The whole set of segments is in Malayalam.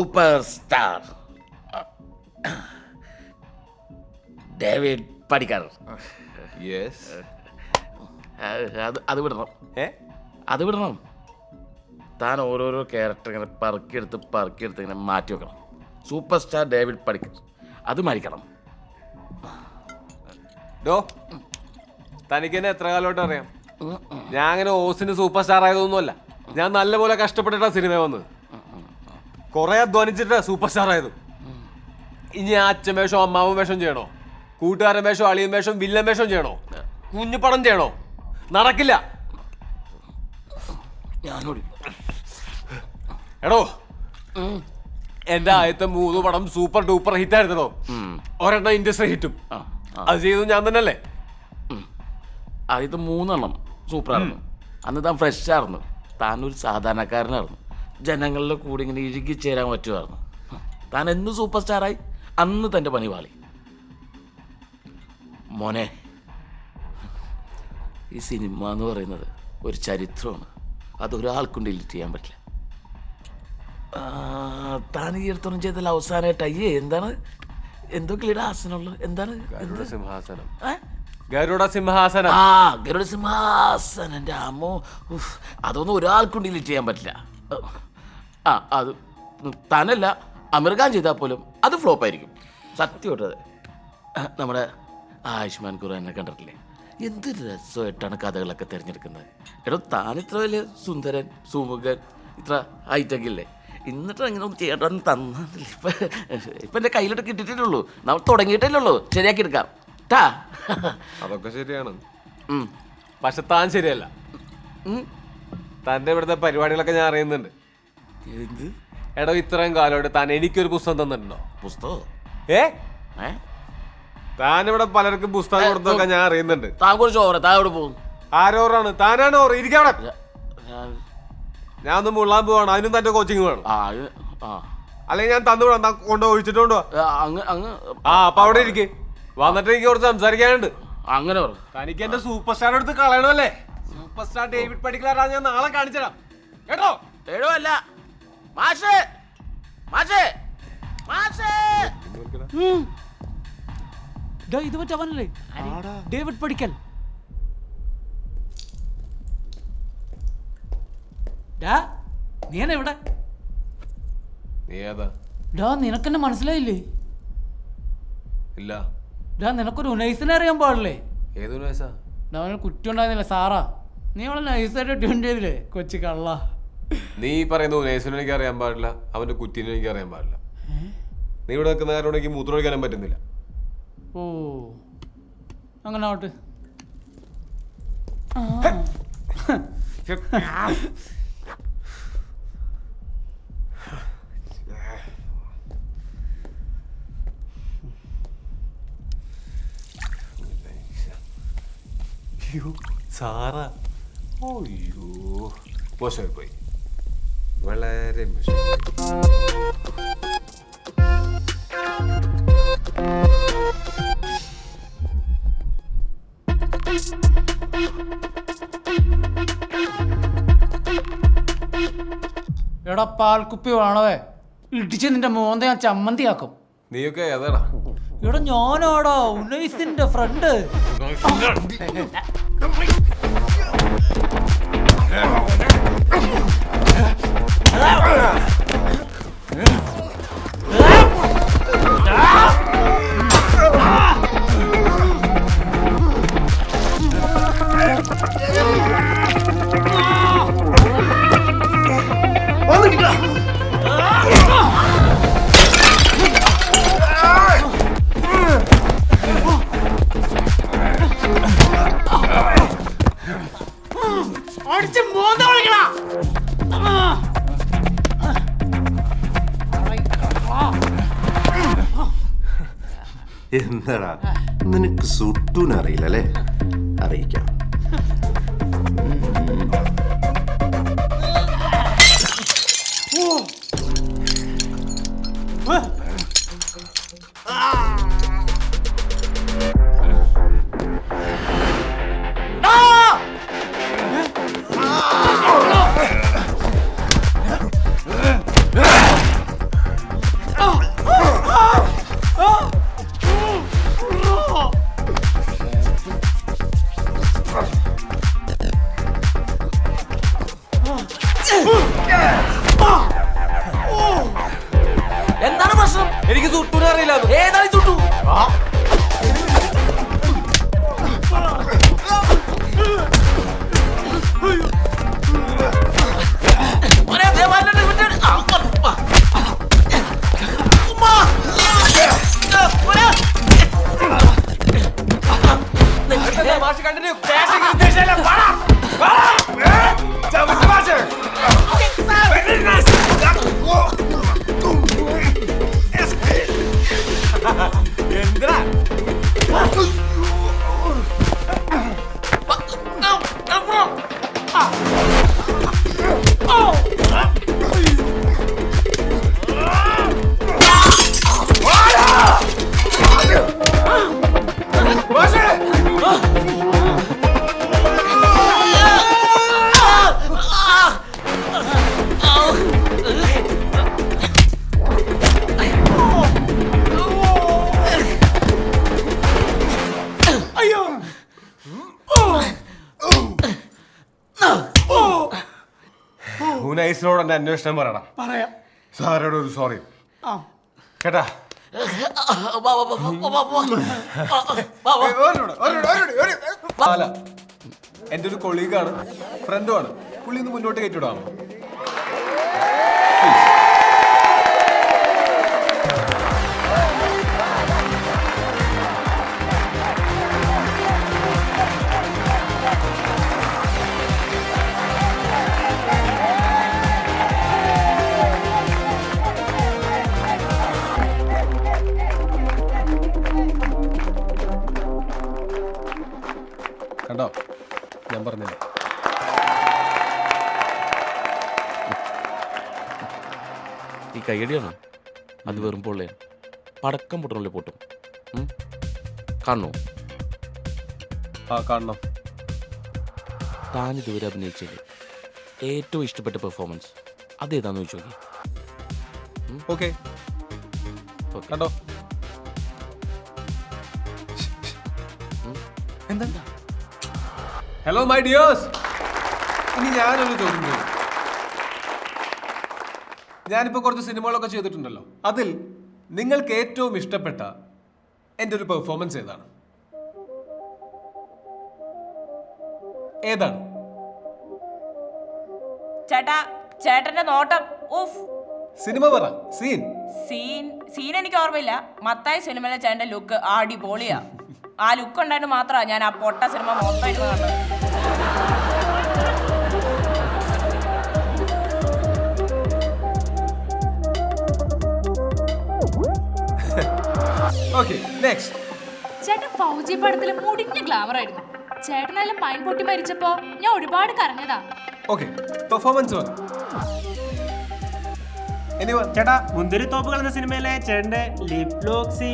Super star David Padikkar. Yes അത് അത് വിടണം. ഏ? അത് വിടണം. താൻ ഓരോരോ ക്യാരക്ടർ ഇങ്ങനെ പറക്കിയെടുത്ത് പറക്കിയെടുത്ത് ഇങ്ങനെ മാറ്റി വെക്കണം. Super star David Padikkar. അത് മരിക്കണം. ഡോ തനിക്ക് തന്നെ എത്ര കാലമായിട്ട് അറിയാം? ഞാൻ അങ്ങനെ ഓസിന് സൂപ്പർ സ്റ്റാർ ആയതൊന്നുമല്ല. ഞാൻ നല്ലപോലെ കഷ്ടപ്പെട്ടിട്ടാണ് സിനിമ വന്നത്. കുറെ അധ്വാനിച്ചിട്ട് സൂപ്പർ സ്റ്റാർ ആയത്. ഇനി ആ അച്ഛൻ വേഷം അമ്മാവൻ വേഷം ചെയ്യണോ? കൂട്ടുകാരൻ വേഷം അളിയൻ വേഷം വില്ലൻ വേഷം ചെയ്യണോ? കുഞ്ഞുപടം ചെയ്യണോ? നടക്കില്ല. ഞാനോടി. എടോ എന്റെ ആദ്യത്തെ മൂന്ന് പടം സൂപ്പർ ഡൂപ്പർ ഹിറ്റ് ആയിരുന്നോ ഒരെണ്ണം ഇൻഡസ്ട്രി ഹിറ്റും. അത് ചെയ്തു ഞാൻ തന്നെ അല്ലേ ആദ്യത്തെ മൂന്നെണ്ണം സൂപ്പറായിരുന്നു. അന്ന് താൻ ഫ്രഷ് ആയിരുന്നു. താൻ ഒരു സാധാരണക്കാരനായിരുന്നു. ജനങ്ങളുടെ കൂടെ ഇങ്ങനെ ഇഴുകി ചേരാൻ പറ്റുമായിരുന്നു. താൻ എന്ന് സൂപ്പർ സ്റ്റാറായി? അന്ന് തന്റെ പണി പാളി. മോനെ ഈ സിനിമ എന്ന് പറയുന്നത് ഒരു ചരിത്രമാണ്. അതൊരാൾക്കും ഡിലീറ്റ് ചെയ്യാൻ പറ്റില്ല. താൻ ഈ അടുത്തൊന്നും ചെയ്തതിൽ അവസാനമായിട്ട് അയ്യേ എന്താണ്? എന്തോ ആസനമുള്ളത്. എന്താണ്? സിംഹാസനം? ഗരുഡ സിംഹാസനം. ആ ഗരുഡ സിംഹാസനം. എന്റെ അമ്മോ. അതൊന്നും ഒരാൾക്കും ഡിലീറ്റ് ചെയ്യാൻ പറ്റില്ല. ആ അത് താനല്ല അമീർഖാൻ ചെയ്താൽ പോലും അത് ഫ്ലോപ്പ് ആയിരിക്കും. സത്യമായിട്ട് അതെ. ആ, നമ്മുടെ ആയുഷ്മാൻ ഖുറാനെ കണ്ടിട്ടില്ലേ? എന്ത് രസമായിട്ടാണ് കഥകളൊക്കെ തിരഞ്ഞെടുക്കുന്നത്. എടോ താൻ ഇത്ര വലിയ സുന്ദരൻ സുമുഖൻ ഇത്ര ഹൈറ്റക്കില്ലേ എന്നിട്ട് അങ്ങനെ ഒന്ന് ചേട്ടൻ തന്നില്ല ഇപ്പം ഇപ്പം എന്റെ കയ്യിലോട്ട് കിട്ടിയിട്ടേ ഉള്ളൂ നമ്മൾ തുടങ്ങിയിട്ടല്ലേ ഉള്ളൂ. ശരിയാക്കി എടുക്കാം. ടാ. അതൊക്കെ ശരിയാണ്. പക്ഷെ താൻ ശരിയല്ല. തന്റെ തന്റെ ഇവിടുത്തെ പരിപാടികളൊക്കെ ഞാൻ അറിയുന്നുണ്ട്. എന്ത്? എടോ ഇത്രയും കാലമായിട്ട് താൻ എനിക്കൊരു പുസ്തകം തന്നിട്ടുണ്ടോ? പുസ്തകം? ഏ? ഏ? താൻ ഇവിടെ പലർക്കും പുസ്തകം കൊടുത്തൊക്കെ ഞാൻ അറിയുന്നുണ്ട്. താൻ കുറിച്ച് ഓവറ താൻ പോകും ആരോറാണ്? താനാണ് ഓർ ഇരിക്കവിടെ ഞാൻ ഒന്ന് മുള്ളാൻ പോവാണ്. അതിനും തന്റെ കോച്ചിങ് വേണം. അല്ലെങ്കിൽ ഞാൻ തന്നു വിടാം. കൊണ്ട് ഒഴിച്ചിട്ട് കൊണ്ടുപോവാ ആ, അപ്പൊ അവിടെ ഇരിക്കെ. വന്നിട്ട് എനിക്ക് കുറച്ച് സംസാരിക്കാനുണ്ട്. അങ്ങനെ തനിക്ക് എന്റെ സൂപ്പർ സ്റ്റാർ എടുത്ത് കളയണമല്ലേ? സൂപ്പർ സ്റ്റാർ ഡേവിഡ് പടിക്കലാറാ ഞാൻ നാളെ കാണിച്ചുതരാം. കേട്ടോ? ഏഴോ അല്ല. മാഷേ മാഷേ മാഷേ. ഡാ, ഇത് മറ്റേ അവനല്ലേ? ഡേവിഡ് പഠിക്കൽ ഡാ നീ എന്നാ ഇവിടെ? നീ ഏതാ? ഡാ നിനക്കെന്നെ മനസ്സിലായില്ലേ? ഇല്ല. ഡാ നിനക്കൊരു ഉനൈസിനെ അറിയാൻ പാടില്ലേ? ഏത് ഉനൈസാ ഡാ അവന് കുറ്റം ഉണ്ടായിരുന്നില്ല സാറാ. നീ അവളെ നൈസായിട്ട് ട്യൂൺ ചെയ്തില്ലേ കൊച്ചു കള്ള? നീ പറയുന്ന ഉനേസിനും എനിക്ക് അറിയാൻ പാടില്ല അവന്റെ കുറ്റീനും എനിക്ക് അറിയാൻ പാടില്ല. നീ ഇവിടെ നിൽക്കുന്ന കാരണം എനിക്ക് മൂത്രം ഒഴിക്കാനും പറ്റുന്നില്ല. ഓ. അങ്ങനെ ആവട്ടെ അയ്യോ സാറാ. അയ്യോ. മോശമായി പോയി. വളരെ എടാ പാൽക്കുപ്പി വേണവേ. ഇടിച്ച് നിന്റെ മോന്ത ഞാൻ ചമ്മന്തിയാക്കും. നീയൊക്കെ ഏതാടാ? എടാ ഞാനാടാ ഉനൈസിന്റെ ഫ്രണ്ട് അടിച്ച് എന്താടാ നിനക്ക് സുട്ടൂന് അറിയില്ലല്ലേ അറിയിക്കാം. ഹുനൈസിനോട് എന്റെ അന്വേഷണം പറയണം. പറയാം. സാറോട് ഒരു സോറി ആ. കേട്ടാ? എന്റെ ഒരു കൊളീഗാണ് ഫ്രണ്ടുമാണ് പുള്ളി ഒന്ന് മുന്നോട്ട് കയറ്റിവിടാമോ? കണ്ടോ? ഞാൻ പറഞ്ഞില്ല? ഈ കയ്യടിയാണ്? അത് വെറും പൊള്ളയാണ് പടക്കം പൊട്ടണല്ലേ പൊട്ടും? കാണണോ? ആ കാണണം. താൻ ഇതുവരെ അഭിനയിച്ചതിൽ ഏറ്റവും ഇഷ്ടപ്പെട്ട പെർഫോമൻസ് അതേതാന്ന് ചോദിച്ചു ഓക്കെ. കണ്ടോ? എന്താ? ഹലോ മൈ ഡിയേഴ്സ് ഇനി ഞാനൊരു ചോദ്യം ചെയ്യും ഞാനിപ്പോൾ കുറച്ച് സിനിമകളൊക്കെ ചെയ്തിട്ടുണ്ടല്ലോ. അതിൽ നിങ്ങൾക്ക് ഏറ്റവും ഇഷ്ടപ്പെട്ട എന്റെ ഒരു പെർഫോമൻസ് ഏതാണ്? ഏതാണ്? ചേട്ടാ ചേട്ടന്റെ നോട്ടം. ഉഫ്. സിനിമ പറ. സീൻ. സീൻ സീൻ എനിക്ക് ഓർമ്മയില്ല. മത്തായ സിനിമയിലെ ചേട്ടന്റെ ലുക്ക് അടിപൊളിയാ. ആ ലുക്ക് ഉണ്ടായിട്ട് മാത്രമാണ് ഞാൻ ആ പൊട്ട സിനിമ മൊത്തം ഇരുന്ന് കണ്ടത് ചേട്ടൻ ഫൗജി പടത്തിൽ മുടിഞ്ഞ ഗ്ലാമർ ആയിരുന്നു. ചേട്ടനെല്ലാം പൈൻ പൊട്ടി മരിച്ചപ്പോ ഞാൻ ഒരുപാട് കരഞ്ഞതാ. ഓക്കെ പെർഫോമൻസ് ചേട്ടാ. മുന്തിരി തോപ്പുകൾ എന്ന സിനിമയിലെ ചേട്ടന്റെ ലിപ് ലോക്ക്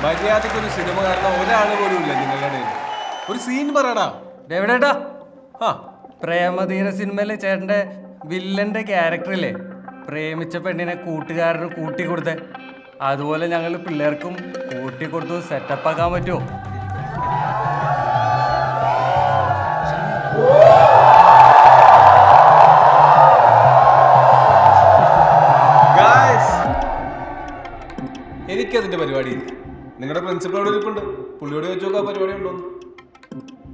സീൻ മര്യാദയ്ക്ക് ഒരു സിനിമ കാരണം ഒരാൾ പോലും ഇല്ല നിങ്ങളുടെ ഇടയിൽ. ഒരു സീൻ പറയടാ. എവിടെട്ടാ ആ. പ്രേമധീര സിനിമയിലെ ചേട്ടന്റെ വില്ലന്റെ ക്യാരക്ടറില്ലേ പ്രേമിച്ച പെണ്ണിനെ കൂട്ടുകാരന് കൂട്ടി കൊടുത്ത്. അതുപോലെ ഞങ്ങൾ പിള്ളേർക്കും കൂട്ടി കൊടുത്തു സെറ്റപ്പ് ആക്കാൻ പറ്റുമോ? ഗായ്സ് എനിക്കതിന്റെ പരിപാടി നിങ്ങളുടെ പ്രിൻസിപ്പളോട് ഇരിപ്പുണ്ട്. പുള്ളിയോട് ചോദിച്ചു നോക്കാൻ പരിപാടി ഉണ്ടോ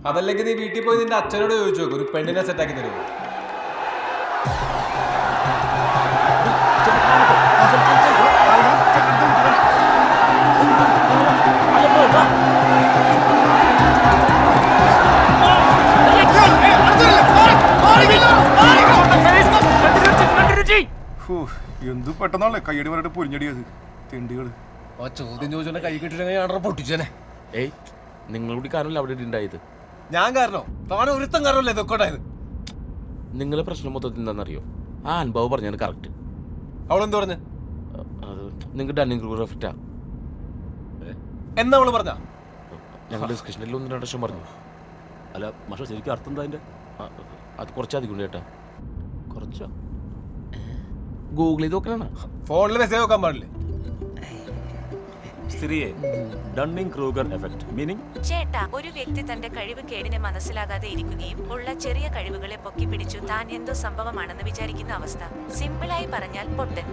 അതല്ലെങ്കിൽ നീ വീട്ടിൽ പോയി നിന്റെ അച്ഛനോട് ചോദിച്ചു നോക്കും. ഒരു പെണ്ണിനെ സെറ്റാക്കി തരുമോ? എന്തു പെട്ടെന്നാണല്ലേ കയ്യടി പറഞ്ഞിട്ട് പൊരിഞ്ഞടിയത്? തെണ്ടികൾ. ആ ചോദ്യം ചോദിച്ചോണ്ട് കൈ കിട്ടിട്ടുണ്ടെങ്കിൽ ഞാൻ പൊട്ടിച്ചേനെ. ഏയ് നിങ്ങൾ കൂടി കാരണമല്ല അവിടെ ഉണ്ടായത് ഞാൻ കാരണോ? താൻ ഒരുത്തം കാരണമല്ലേ ഇതൊക്കെ ഉണ്ടായത്? നിങ്ങളെ പ്രശ്നം മൊത്തത്തിൽ എന്താണെന്നറിയോ? ആ അനുഭവം പറഞ്ഞാണ് കറക്റ്റ് അവളെന്ത് പറഞ്ഞു? അത് നിങ്ങൾ ഡണ്ണിങ് എഫക്റ്റാ എന്നാ അവൾ പറഞ്ഞ? ഞങ്ങൾ ഡിസ്കഷനിൽ ഒന്ന് രണ്ട് വർഷം പറഞ്ഞു. അല്ല പക്ഷെ ശരിക്കും അർത്ഥം എന്താ അതിന്റെ? അത് കുറച്ചധികം ഉണ്ട് ചേട്ടാ കുറച്ചോ? ഗൂഗിൾ ചെയ്ത് നോക്കണ ഫോണിൽ മെസ്സേജ് നോക്കാൻ പാടില്ലേ? സിറിയെ ഡണ്ണിംഗ് ക്രൂഗർ എഫക്ട് മീനിങ് ചേട്ട ഒരു വ്യക്തി തന്റെ കഴിവ് കേടിനെ മനസ്സിലാകാതെ ഇരിക്കുകയും ഉള്ള ചെറിയ കഴിവുകളെ പൊക്കിപ്പിടിച്ചു താൻ എന്തോ സംഭവമാണെന്ന് വിചാരിക്കുന്ന അവസ്ഥ. സിമ്പിളായി പറഞ്ഞാൽ പൊട്ടൻ